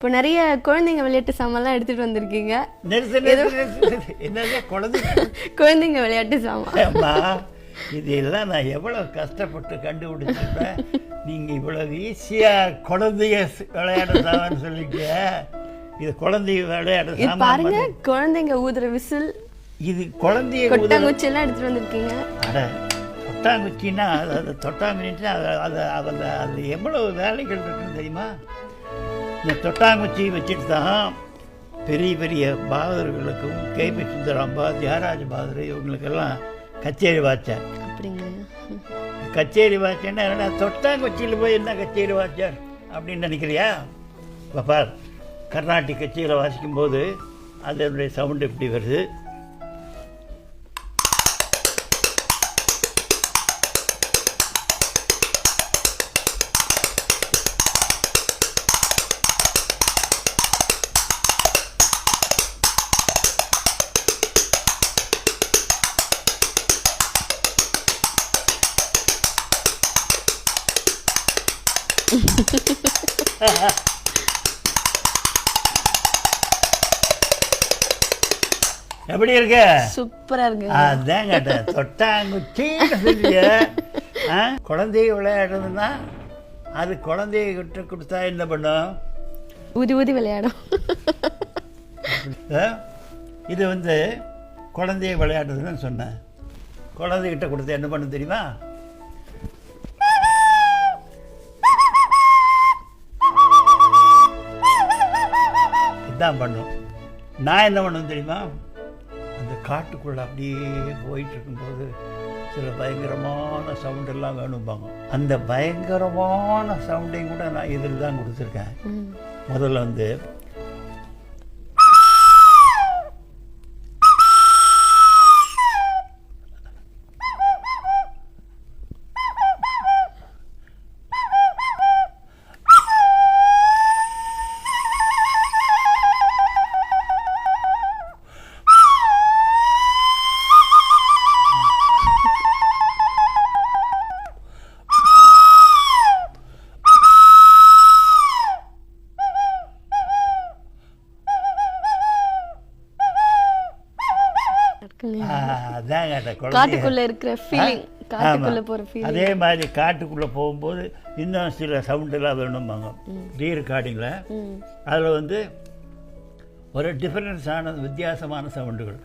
இப்போ நிறைய குழந்தைங்க விளையாட்டு சாமான்லாம் எடுத்துட்டு வந்திருக்கீங்க. குழந்தைங்க விளையாட்டு சாமான். இதெல்லாம் நான் எவ்வளோ கஷ்டப்பட்டு கண்டுபிடிச்சிருப்பேன். நீங்கள் இவ்வளவு ஈஸியாக குழந்தைய விளையாட சாமான்னு சொல்லிட்டு இது குழந்தைய விளையாட பாருங்க குழந்தைங்க ஊதுற விசில் இது குழந்தைய உதவி கொட்டாங்குச்சி எல்லாம் எடுத்துட்டு வந்திருக்கீங்க. அட தொட்டாங்குச்சின்னா அது தொட்டாங்குச்சின்னா அது அது அதில் அது எவ்வளவு வேலைகள் இருக்குன்னு தெரியுமா? இந்த தொட்டாங்குச்சி வச்சுட்டு தான் பெரிய பெரிய பாகவதர்களுக்கும் கேபி சுந்தராம்பா தியாகராஜ பாகதர் இவங்களுக்கெல்லாம் கச்சேரி அப்படிங்க. கச்சேரி வாய்ச்சேன்னா என்ன தொட்டாங்குச்சியில் போய் என்ன கச்சேரி வாய்ச்சார் அப்படின்னு நினைக்கிறியா? இப்போ பார் கர்நாடிக் கச்சேரியில் வாசிக்கும்போது அதனுடைய சவுண்டு எப்படி வருது? எப்படி இருக்கு? சூப்பரா இருக்கு அதான் கேட்டேன் தொட்டாங்குச்சின்னு சொல்லிய குழந்தைய விளையாடுறதுன்னா அது குழந்தைய கிட்ட கொடுத்தா என்ன பண்ணும்? ஊதி ஊதி விளையாடும்? இது வந்து குழந்தைய விளையாடுறதுன்னு சொன்னேன். குழந்தைகிட்ட கொடுத்தா என்ன பண்ணும் தெரியுமா? இதான் பண்ணும். நான் என்ன பண்ணும் தெரியுமா? அந்த காட்டுக்குள்ளே அப்படியே போயிட்டு இருக்கும்போது சில பயங்கரமான சவுண்ட் எல்லாம் வேணும்பாங்க. அந்த பயங்கரமான சவுண்டையும் கூட நான் இதில் தான் கொடுத்துருக்கேன். முதல்ல வந்து அதான் காட்டுக்குள்ள இருக்கிற ஃபீலிங் காட்டுக்குள்ள. போற ஃபீலிங் அதே மாதிரி காட்டுக்குள்ளே போகும்போது இன்னும் சில சவுண்டெல்லாம் வேணும்பாங்க. ரீ ரெக்கார்டிங்கில் அதில் வந்து ஒரு டிஃப்ரென்ஸான வித்தியாசமான சவுண்டுகள்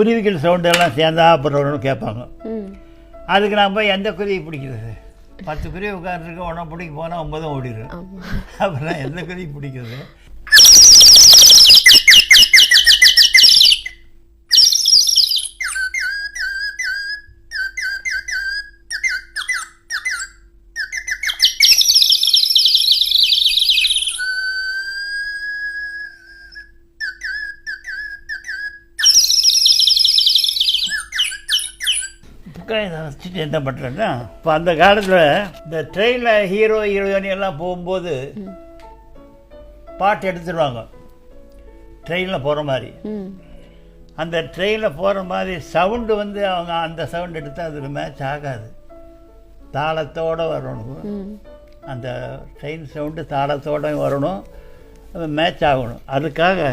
குருவிகள் சவுண்டெல்லாம் சேர்ந்தா அப்புறம் கேட்பாங்க. அதுக்கு நான் போய் எந்த குருவி பிடிக்கிறது? பத்து குருவி உட்காந்துருக்கு உடனே பிடிக்க போனால் ஒன்பதும் ஓடிடும் அப்புறம் எந்த குருவி பிடிக்கிறது? புக்கை இதை வச்சுட்டு என்ன பண்ணுறேன்னா இப்போ அந்த காலத்தில் இந்த ட்ரெயினில் ஹீரோ ஹீரோயினி எல்லாம் போகும்போது பாட்டு எடுத்துருவாங்க. ட்ரெயினில் போகிற மாதிரி. அந்த ட்ரெயினில் போகிற மாதிரி சவுண்டு வந்து அவங்க அந்த சவுண்ட் எடுத்தால் அதில் மேட்ச் ஆகாது. தாளத்தோடு வரணும். அந்த ட்ரெயின் சவுண்டு தாளத்தோட வரணும். மேட்ச் ஆகணும். அதுக்காக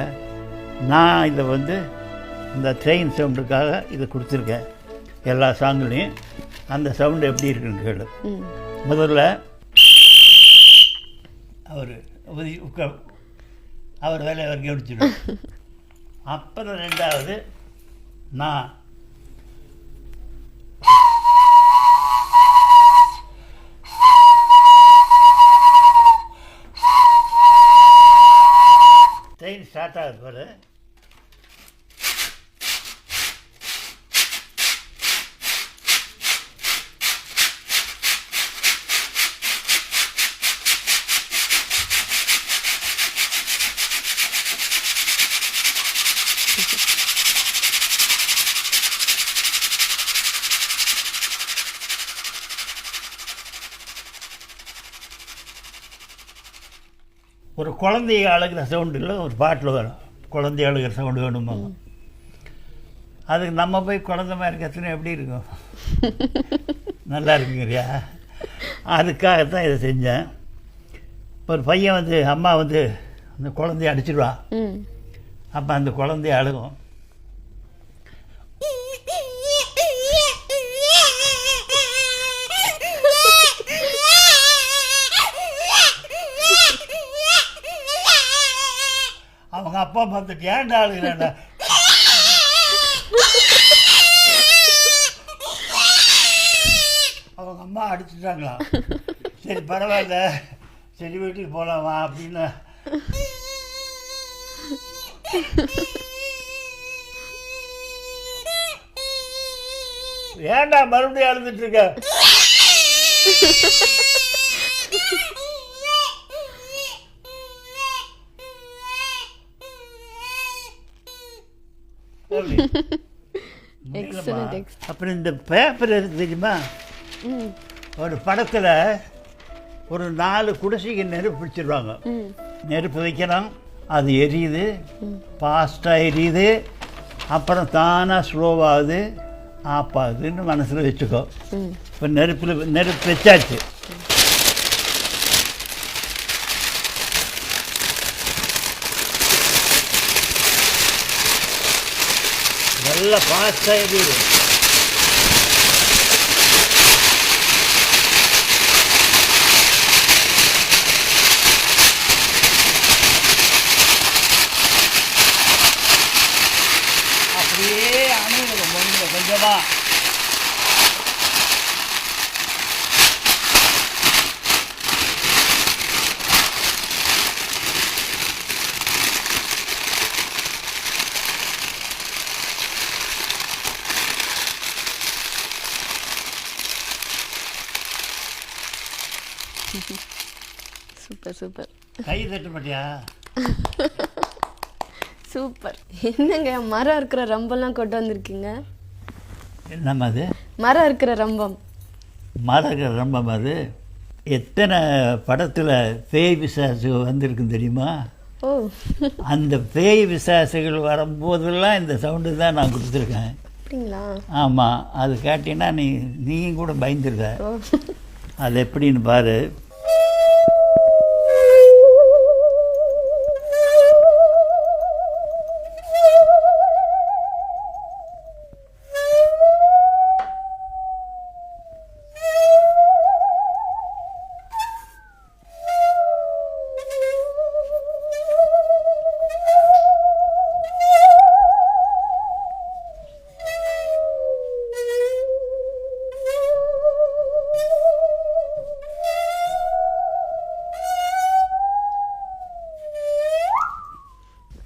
நான் இதை வந்து இந்த ட்ரெயின் சவுண்டுக்காக இதை கொடுத்துருக்கேன். எல்லா சாங்குலையும் அந்த சவுண்டு எப்படி இருக்குன்னு கேளு. முதல்ல அவர் அவர் வேலையை அவர் கவனிச்சிடும் அப்புறம் ரெண்டாவது நான். ட்ரெயின் ஸ்டார்ட் ஆகுது பாரு. ஒரு குழந்தைய அழுகிற சவுண்டு இல்லை ஒரு பாட்டில் வரும். குழந்தைய அழுகிற சவுண்டு வேணுமா? அதுக்கு நம்ம போய் குழந்தை மாதிரி கத்துனா எப்படி இருக்கும்? நல்லா இருக்குங்கிறியா? அதுக்காகத்தான் இதை செஞ்சேன். ஒரு பையன் வந்து அம்மா வந்து அந்த குழந்தைய அடிச்சிடுவா. அப்போ அந்த குழந்தைய அழுகும். அப்பா பார்த்து ஏன்டா அழுகிறேன்டா? அவங்க அம்மா அடிச்சுட்டாங்களா? சரி பரவாயில்ல. சரி வீட்டுக்கு போகலாம் வா அப்படின்னு. ஏன்டா மறுபடியும் அழுதுட்டு இருக்க? அப்புறம் இந்த பேப்பர் இருக்கு தெரியுமா? ஒரு படத்தில் ஒரு நாலு குடிசைக்கு நெருப்பு பிடிச்சிருவாங்க. நெருப்பு வைக்கிறோம் அது எரியுது ஃபாஸ்ட்டாக எரியுது அப்புறம் தானாக ஸ்லோவாகுது ஆஃப் ஆகுதுன்னு மனசில் வச்சுக்கோ. இப்போ நெருப்பில் நெருப்பு வச்சாச்சு. நல்லா ஃபாஸ்ட்டாக எரியுது அப்படியே அணுகுது கொஞ்சமாக சூப்பர் சூப்பர் கை தட்ட மாட்டியா சூப்பர் என்னங்க மரம் இருக்கிற ரம்பம்லாம் கொண்டு வந்திருக்கீங்க? என்னம்மா அது? மரம் இருக்கிற ரம்பம். மரக ரொம்ப அது? எத்தனை படத்தில் பேய் பிசாசு வந்திருக்கும் தெரியுமா? ஓ. அந்த பேய் பிசாசுகள் வரும்போதெல்லாம் இந்த சவுண்டு தான் நான் கொடுத்துருக்கேன். அப்படிங்களா? ஆமாம் அது கேட்டீங்கன்னா நீ நீயும் கூட பயந்துருக்க அது எப்படின்னு பாரு.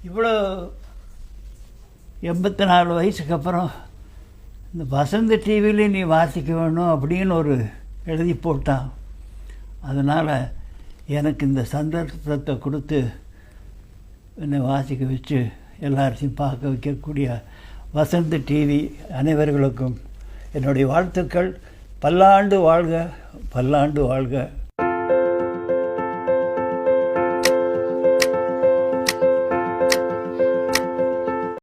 இவ்வளோ எண்பத்தி நாலு வயசுக்கு அப்புறம் இந்த வசந்த டிவியில் நீ வாசிக்க வேணும் அப்படின்னு ஒரு எழுதி போட்டான். அதனால் எனக்கு இந்த சந்தர்ப்பத்தை கொடுத்து என்னை வாசிக்க வச்சு எல்லாரையும் பார்க்க வைக்கக்கூடிய வசந்த டிவி அனைவர்களுக்கும் என்னுடைய வாழ்த்துக்கள். பல்லாண்டு வாழ்க பல்லாண்டு வாழ்க.